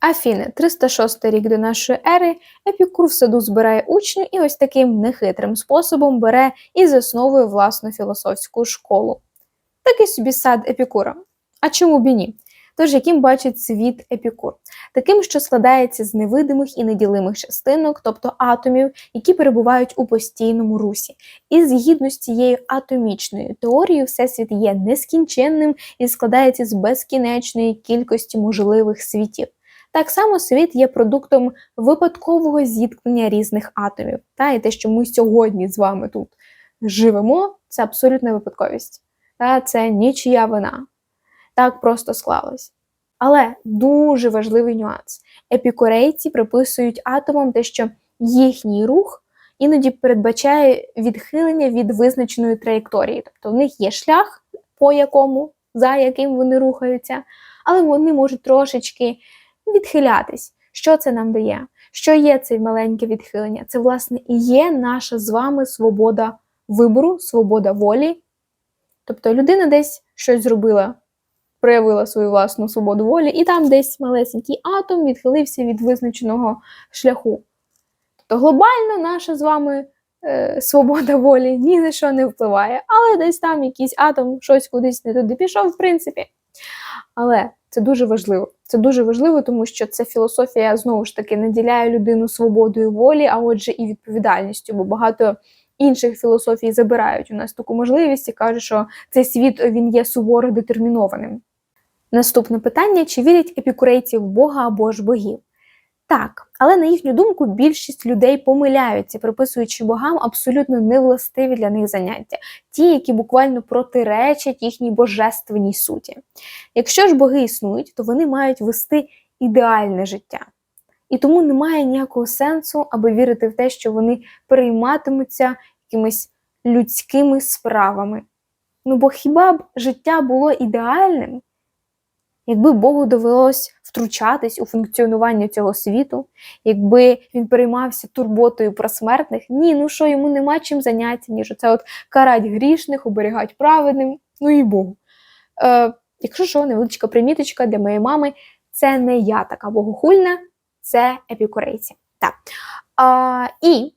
Афіни, 306 рік до нашої ери, Епікур в саду збирає учнів і ось таким нехитрим способом бере і засновує власну філософську школу. Такий собі сад Епікура. А чому б і ні? Тож, яким бачить світ Епікур? Таким, що складається з невидимих і неділимих частинок, тобто атомів, які перебувають у постійному русі. І згідно з цією атомічною теорією, всесвіт є нескінченним і складається з безкінечної кількості можливих світів. Так само світ є продуктом випадкового зіткнення різних атомів. Та, І те, що ми сьогодні з вами тут живемо, це абсолютна випадковість. Та, Це нічия вина. Так просто склалось. Але дуже важливий нюанс: епікурейці приписують атомам те, що їхній рух іноді передбачає відхилення від визначеної траєкторії. Тобто в них є шлях, по якому, за яким вони рухаються, але вони можуть трошечки відхилятись. Що це нам дає? Що є це маленьке відхилення? Це, власне, і є наша з вами свобода вибору, свобода волі. Тобто людина десь щось зробила, проявила свою власну свободу волі, і там десь малесенький атом відхилився від визначеного шляху. Тобто глобально наша з вами е, свобода волі ні на що не впливає, але десь там якийсь атом щось кудись не туди пішов, в принципі. Але це дуже важливо. Це дуже важливо, тому що це філософія знову ж таки наділяє людину свободою волі, а отже, і відповідальністю, бо багато інших філософій забирають у нас таку можливість і кажуть, що цей світ він є суворо детермінованим. Наступне питання: чи вірять епікурейці в Бога або ж богів? Так, але на їхню думку більшість людей помиляються, приписуючи богам абсолютно невластиві для них заняття, ті, які буквально протиречать їхній божественній суті. Якщо ж боги існують, то вони мають вести ідеальне життя. І тому немає ніякого сенсу, аби вірити в те, що вони перейматимуться якимись людськими справами. Ну бо хіба б життя було ідеальним? Якби Богу довелось втручатись у функціонування цього світу, якби він переймався турботою про смертних, ні, ну що йому нема чим заняття, ніж оце от карать грішних, оберігать праведним, ну і Богу. Е, Якщо що, невеличка приміточка для моєї мами, це не я така богохульна, це епікурейці. Так. А, І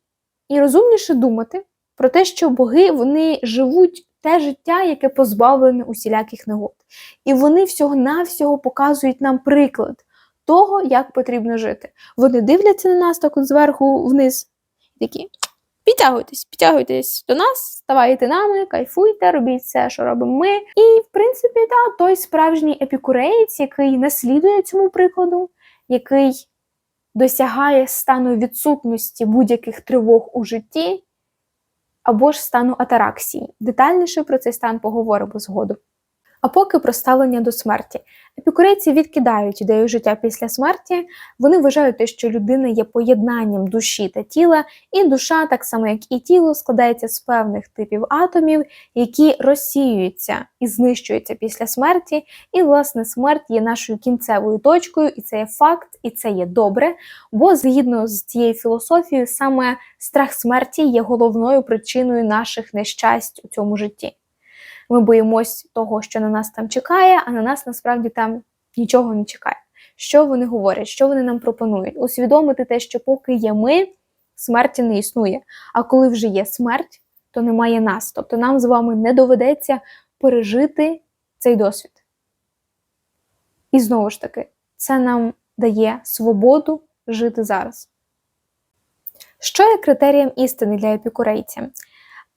і розумніше думати про те, що боги вони живуть те життя, яке позбавлене усіляких негод. І вони всього-навсього показують нам приклад того, як потрібно жити. Вони дивляться на нас так от зверху вниз, такі. Підтягуйтесь, підтягуйтесь до нас, ставайте нами, кайфуйте, робіть все, що робимо ми. І, в принципі, да, той справжній епікуреєць, який наслідує цьому прикладу, який досягає стану відсутності будь-яких тривог у житті, або ж стану атараксії. Детальніше про цей стан поговоримо згодом. А поки про ставлення до смерті. Епікурейці відкидають ідею життя після смерті, вони вважають те, що людина є поєднанням душі та тіла, і душа, так само як і тіло, складається з певних типів атомів, які розсіюються і знищуються після смерті. І, власне, смерть є нашою кінцевою точкою, і це є факт, і це є добре. Бо згідно з цією філософією, саме страх смерті є головною причиною наших нещасть у цьому житті. Ми боїмось того, що на нас там чекає, а на нас насправді там нічого не чекає. Що вони говорять, що вони нам пропонують? Усвідомити те, що поки є ми, смерті не існує. А коли вже є смерть, то немає нас. Тобто нам з вами не доведеться пережити цей досвід. І знову ж таки, це нам дає свободу жити зараз. Що є критерієм істини для епікурейця?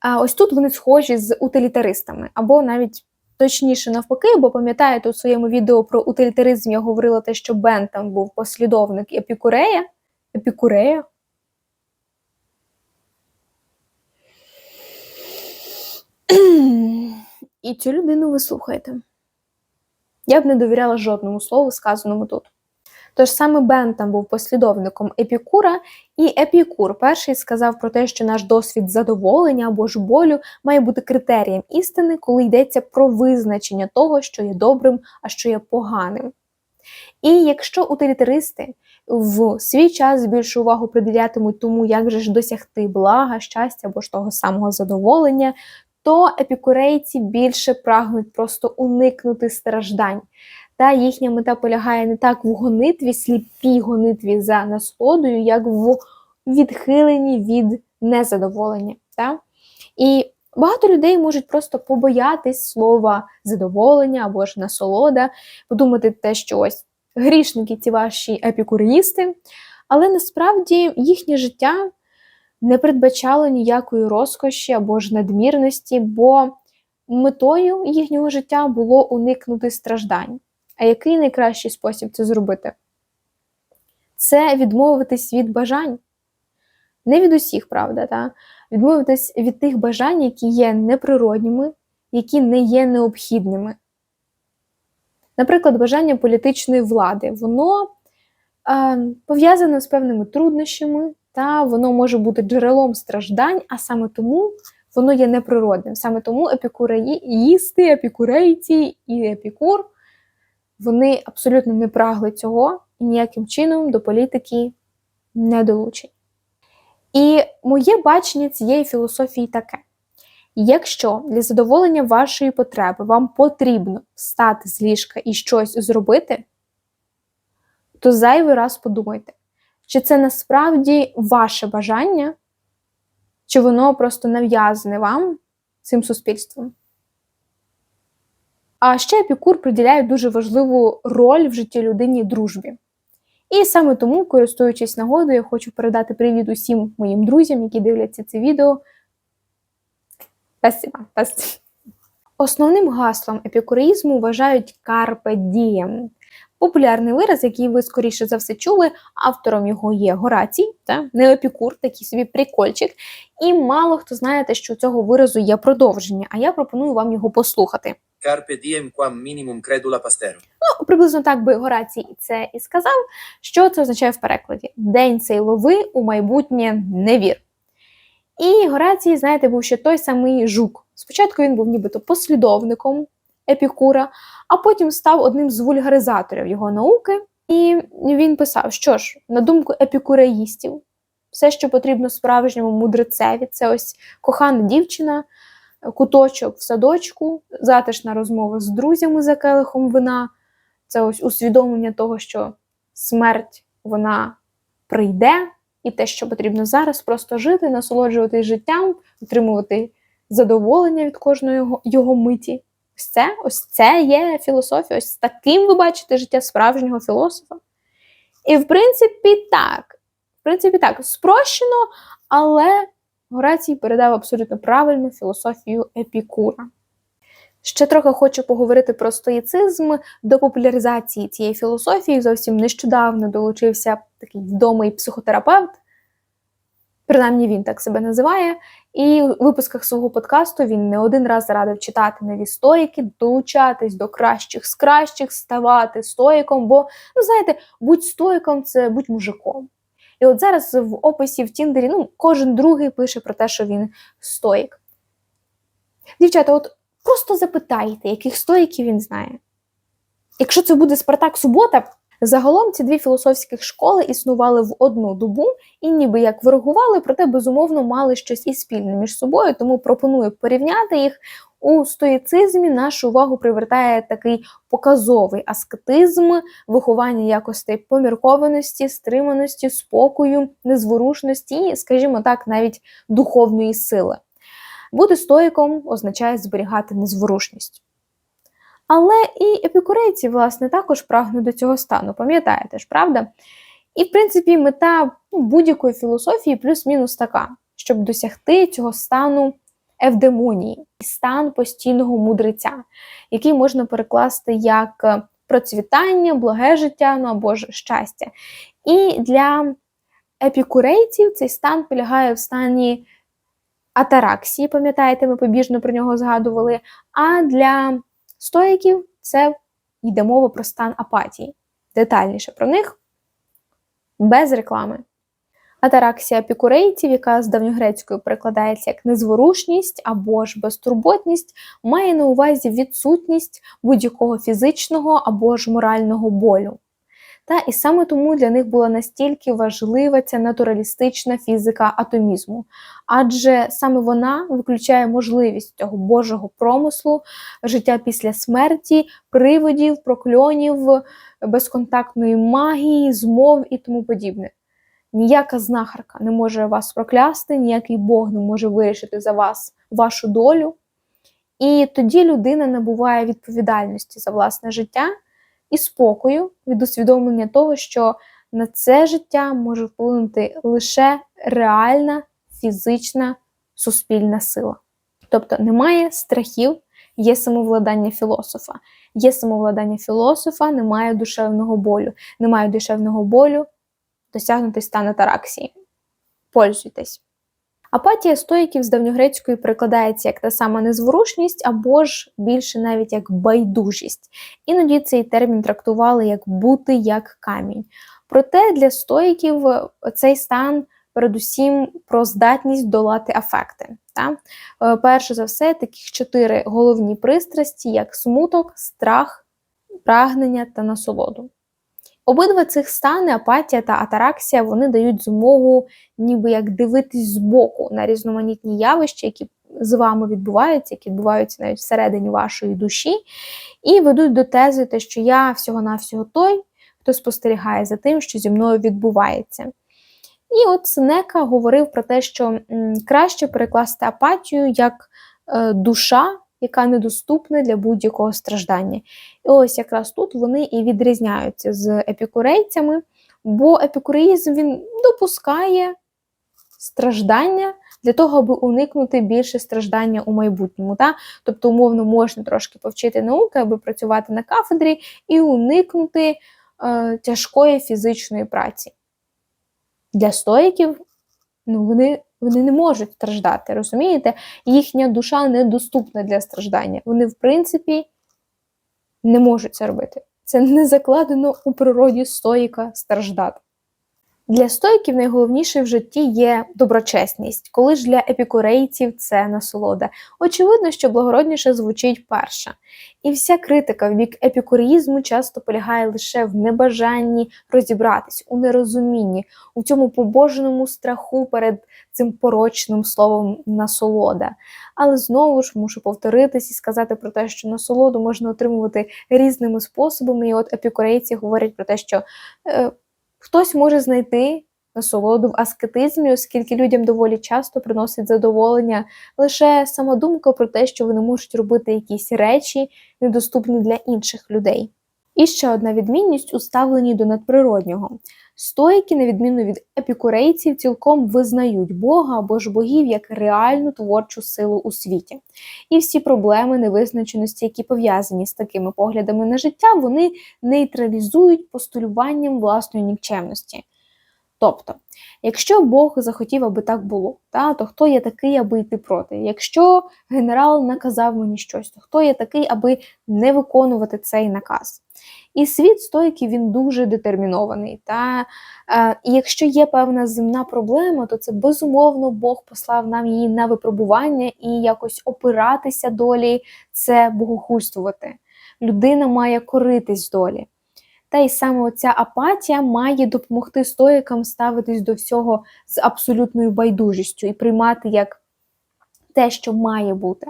А ось тут вони схожі з утилітаристами, або навіть точніше навпаки, бо пам'ятаєте, у своєму відео про утилітаризм я говорила те, що Бен там був послідовник епікурея. Епікурея. І цю людину ви слухаєте. Я б не довіряла жодному слову, сказаному тут. Тож саме Бен там був послідовником Епікура, і Епікур перший сказав про те, що наш досвід задоволення або ж болю має бути критерієм істини, коли йдеться про визначення того, що є добрим, а що є поганим. І якщо утилітаристи в свій час більшу увагу приділятимуть тому, як же ж досягти блага, щастя або ж того самого задоволення, то епікурейці більше прагнуть просто уникнути страждань. Та їхня мета полягає не так в гонитві, сліпій гонитві за насолодою, як в відхиленні від незадоволення. Та? І багато людей можуть просто побоятись слова задоволення або ж насолода, подумати те, що ось грішники ці ваші епікуріїсти, але насправді їхнє життя не передбачало ніякої розкоші або ж надмірності, бо метою їхнього життя було уникнути страждань. А який найкращий спосіб це зробити? Це відмовитись від бажань. Не від усіх, правда, та? відмовитись від тих бажань, які є неприродніми, які не є необхідними. Наприклад, бажання політичної влади, воно е, пов'язане з певними труднощами, та воно може бути джерелом страждань, а саме тому воно є неприродним. Саме тому епікуреїсти, епікурейці і епікур вони абсолютно не прагли цього і ніяким чином до політики не долучені. І моє бачення цієї філософії таке: якщо для задоволення вашої потреби вам потрібно встати з ліжка і щось зробити, то зайвий раз подумайте, чи це насправді ваше бажання, чи воно просто нав'язане вам цим суспільством. А ще Епікур приділяє дуже важливу роль в житті людині дружбі. І саме тому, користуючись нагодою, я хочу передати привіт усім моїм друзям, які дивляться це відео. Спасибо. Спасибо. Основним гаслом епікуризму вважають Carpe Diem. Популярний вираз, який ви скоріше за все чули, автором його є Горацій, та не епікур, такий собі прикольчик. І мало хто знає, що у цього виразу є продовження, а я пропоную вам його послухати. Carpe diem quam minimum credula pastero. Ну, приблизно так би Горацій це і сказав. Що це означає в перекладі? День цей лови у майбутнє не вір. І Горацій, знаєте, був ще той самий жук. Спочатку він був нібито послідовником Епікура, а потім став одним з вульгаризаторів його науки. І він писав, що ж, на думку епікуреїстів, все, що потрібно справжньому мудрецеві, це ось кохана дівчина, куточок в садочку, затишна розмова з друзями за келихом вина, це ось усвідомлення того, що смерть вона прийде, і те, що потрібно зараз, просто жити, насолоджуватись життям, отримувати задоволення від кожної його, його миті. Ось це, ось це є філософія. Ось таким ви бачите життя справжнього філософа. І, в принципі, так. В принципі, так, спрощено, але Горацій передав абсолютно правильну філософію Епікура. Ще трохи хочу поговорити про стоїцизм. До популяризації цієї філософії зовсім нещодавно долучився такий відомий психотерапевт, принаймні він так себе називає. І у випусках свого подкасту він не один раз радив читати нові стоїки, долучатись до кращих з кращих, ставати стоїком. Бо, ну знаєте, будь стоїком це будь мужиком. І от зараз в описі в Тіндері ну, кожен другий пише про те, що він стоїк. Дівчата, от просто запитайте, яких стоїків він знає. Якщо це буде Спартак Субота, загалом ці дві філософських школи існували в одну добу і ніби як ворогували, проте безумовно мали щось і спільне між собою, тому пропоную порівняти їх. У стоїцизмі нашу увагу привертає такий показовий аскетизм, виховання якостей поміркованості, стриманості, спокою, незворушності і, скажімо так, навіть духовної сили. Бути стоїком означає зберігати незворушність. Але і епікурейці, власне, також прагнуть до цього стану, пам'ятаєте ж, правда? І, в принципі, мета ну, будь-якої філософії плюс-мінус така, щоб досягти цього стану евдемонії, стан постійного мудреця, який можна перекласти як процвітання, благе життя, ну або ж щастя. І для епікурейців цей стан полягає в стані атараксії, пам'ятаєте, ми побіжно про нього згадували. А для стоїків це йде мова про стан апатії. Детальніше про них без реклами. Атараксія пікурейців, яка з давньогрецькою перекладається як незворушність або ж безтурботність, має на увазі відсутність будь-якого фізичного або ж морального болю. Та і саме тому для них була настільки важлива ця натуралістична фізика атомізму, адже саме вона виключає можливість цього Божого промислу, життя після смерті, приводів, прокльонів, безконтактної магії, змов і тому подібне. Ніяка знахарка не може вас проклясти, ніякий Бог не може вирішити за вас вашу долю. І тоді людина набуває відповідальності за власне життя і спокою від усвідомлення того, що на це життя може вплинути лише реальна фізична суспільна сила. Тобто немає страхів, є самовладання філософа. Є самовладання філософа, немає душевного болю. Немає душевного болю, досягнутий стан атараксії. Пользуйтесь. Апатія стоїків з давньогрецької перекладається як та сама незворушність, або ж більше навіть як байдужість. Іноді цей термін трактували як бути як камінь. Проте для стоїків цей стан передусім про здатність долати афекти. Та? Е, Перше за все, таких чотири головні пристрасті, як смуток, страх, прагнення та насолоду. Обидва цих стани, апатія та атараксія, вони дають змогу ніби як дивитись збоку на різноманітні явища, які з вами відбуваються, які відбуваються навіть всередині вашої душі, і ведуть до тези, те, що я всього-навсього той, хто спостерігає за тим, що зі мною відбувається. І от Сенека говорив про те, що краще перекласти апатію як е, душа, яка недоступна для будь-якого страждання. І ось якраз тут вони і відрізняються з епікурейцями, бо епікуреїзм він допускає страждання для того, аби уникнути більше страждання у майбутньому. Та? Тобто, умовно, можна трошки повчити науки, аби працювати на кафедрі і уникнути е, тяжкої фізичної праці. Для стоїків ну, вони, вони не можуть страждати, розумієте? Їхня душа недоступна для страждання. Вони, в принципі, не можуть це робити. Це не закладено у природі стоїка страждати. Для стоїків найголовніше в житті є доброчесність, коли ж для епікурейців це насолода. Очевидно, що благородніше звучить перша. І вся критика в бік епікуреїзму часто полягає лише в небажанні розібратись, у нерозумінні, у цьому побожному страху перед цим порочним словом насолода. Але знову ж мушу повторитись і сказати про те, що насолоду можна отримувати різними способами. І от епікурейці говорять про те, що е, хтось може знайти насолоду в аскетизмі, оскільки людям доволі часто приносить задоволення лише самодумка про те, що вони можуть робити якісь речі, недоступні для інших людей. І ще одна відмінність у ставленні до надприроднього. Стоїки, на відміну від епікурейців, цілком визнають Бога або ж богів як реальну творчу силу у світі. І всі проблеми невизначеності, які пов'язані з такими поглядами на життя, вони нейтралізують постулюванням власної нікчемності. Тобто, якщо Бог захотів, аби так було, та, то хто є такий, аби йти проти? Якщо генерал наказав мені щось, то хто є такий, аби не виконувати цей наказ? І світ стойкий він дуже детермінований. Та е, і якщо є певна земна проблема, то це безумовно Бог послав нам її на випробування і якось опиратися долі, це богохульствувати. Людина має коритись долі. Та й саме оця апатія має допомогти стоїкам ставитись до всього з абсолютною байдужістю і приймати як те, що має бути.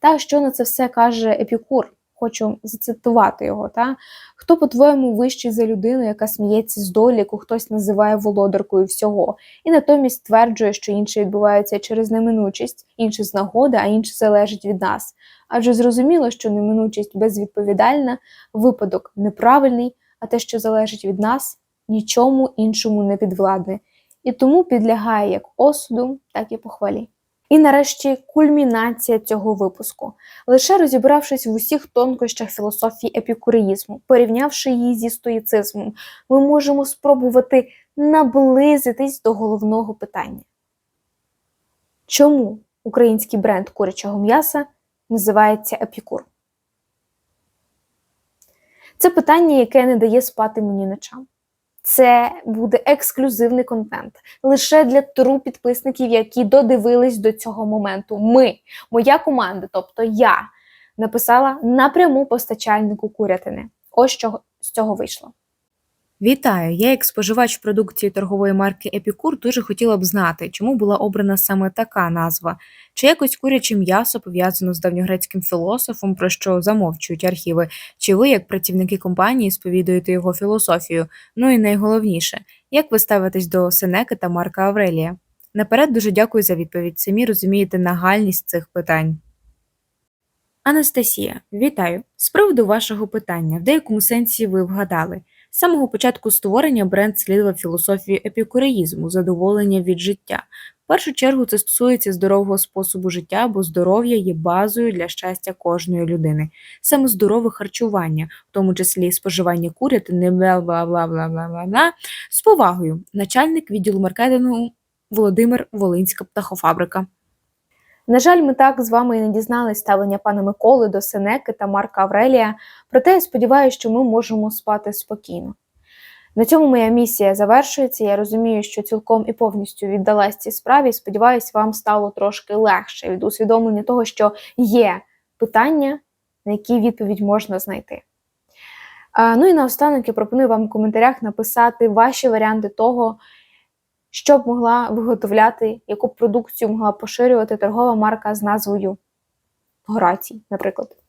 Та що на це все каже Епікур? Хочу зацитувати його. Та? Хто, по-твоєму, вищий за людину, яка сміється з долі, яку хтось називає володаркою всього, і натомість стверджує, що інше відбувається через неминучість, інше з нагоди, а інше залежить від нас. Адже зрозуміло, що неминучість безвідповідальна, випадок неправильний, а те, що залежить від нас, нічому іншому не підвладне, і тому підлягає як осуду, так і похвалі. І нарешті кульмінація цього випуску. Лише розібравшись в усіх тонкощах філософії епікуреїзму, порівнявши її зі стоїцизмом, ми можемо спробувати наблизитись до головного питання. Чому український бренд курячого м'яса називається Епікур? Це питання, яке не дає спати мені ночам. Це буде ексклюзивний контент лише для тру підписників, які додивились до цього моменту. Ми, моя команда, тобто я, написала напряму постачальнику курятини. Ось що з цього вийшло. Вітаю! Я, як споживач продукції торгової марки Епікур, дуже хотіла б знати, чому була обрана саме така назва. Чи якось куряче м'ясо пов'язано з давньогрецьким філософом, про що замовчують архіви, чи ви, як працівники компанії, сповідуєте його філософію? Ну і найголовніше, як ви ставитесь до Сенеки та Марка Аврелія? Наперед дуже дякую за відповідь. Самі розумієте нагальність цих питань. Анастасія, вітаю! З приводу вашого питання, в деякому сенсі ви вгадали. З самого початку створення бренд слідував філософії епікуреїзму, задоволення від життя. В першу чергу це стосується здорового способу життя, бо здоров'я є базою для щастя кожної людини. Саме здорове харчування, в тому числі споживання курятини, бла бла бла бла бла бла бла з повагою. Начальник відділу маркетингу Володимир Волинська птахофабрика. На жаль, ми так з вами і не дізнались ставлення пана Миколи до Сенеки та Марка Аврелія, проте я сподіваюся, що ми можемо спати спокійно. На цьому моя місія завершується. Я розумію, що цілком і повністю віддалась цій справі. Сподіваюсь, вам стало трошки легше від усвідомлення того, що є питання, на які відповідь можна знайти. Ну і наостанок я пропоную вам в коментарях написати ваші варіанти того, що б могла виготовляти, яку продукцію могла поширювати торгова марка з назвою Горацій, наприклад.